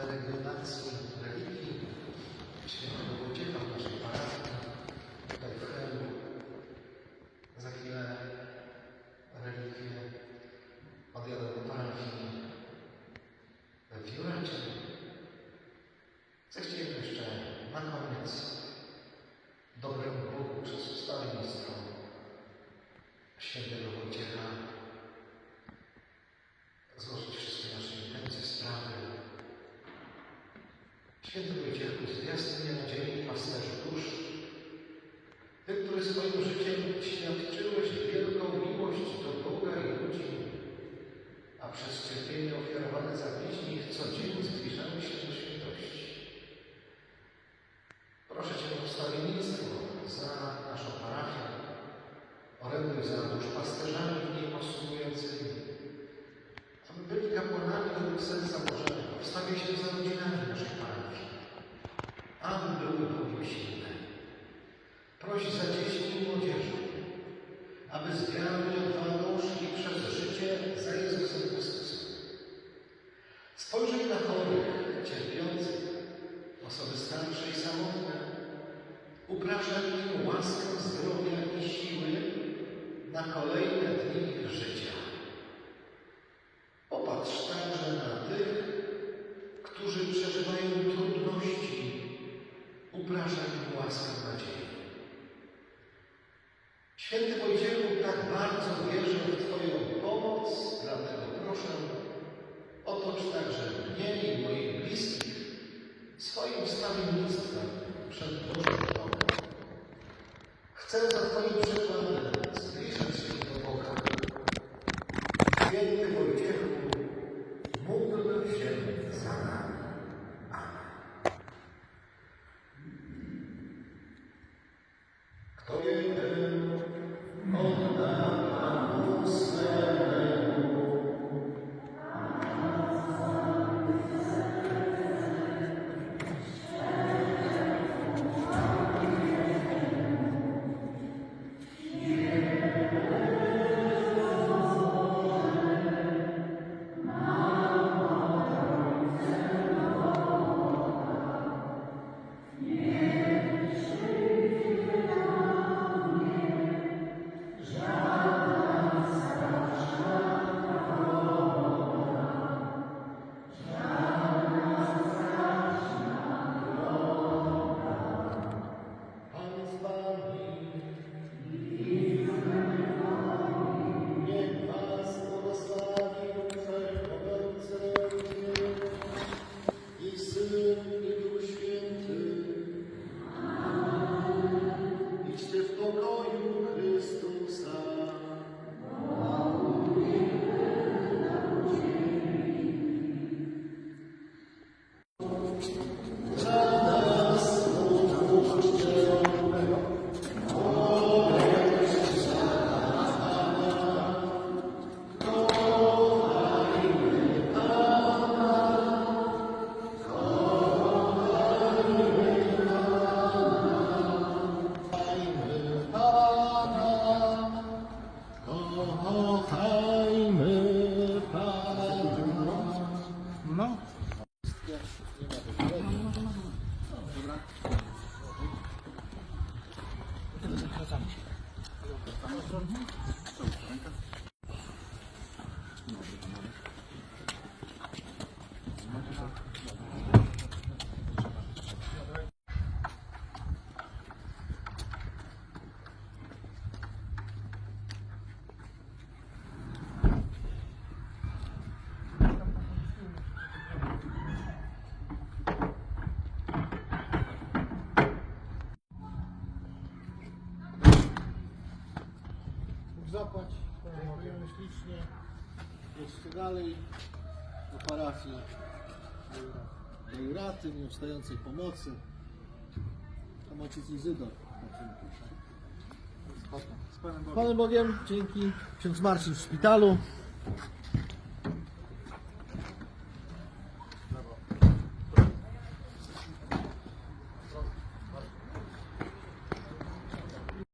peregrinacji religii. Świętego Wojciecha w naszej parafii, tutaj w Helu. Za chwilę relikwie odjadę do parafii w Jurecie. Zechcieliśmy jeszcze. Na koniec. Dobremu Bogu przez ustawę ministrą świętego Wojciecha Święty Wojciechu, zwiastuj nadziei pasterzu dusz, Ty, który swoim życiem świadczyłeś wielką miłość do Boga i ludzi, a przez cierpienie ofiarowane za bliźnich codziennie zbliżamy Proś za dziećmi i młodzieżą, aby z wiarą i odwagą szli przez życie za Jezusem Chrystusem. Spojrzyj na chorych, cierpiących, osoby starsze i samotne. Upraszczaj im łaskę zdrowia i siły na kolejne dni życia. Popatrz także na tych, którzy przeżywają trudności. Upraszczaj im łaskę nadziei. Święty Wojciechu, tak bardzo wierzę w Twoją pomoc, dlatego proszę, otocz także mnie i moich bliskich swoim wstawiennictwem przed Bożym domem. Chcę dziękujemy ślicznie. Jeszcze dalej do parafii, do Juraty, nieustającej pomocy. Tam ojciec Izydor. Z Panem Bogiem, dzięki. Ksiądz Marcin w szpitalu.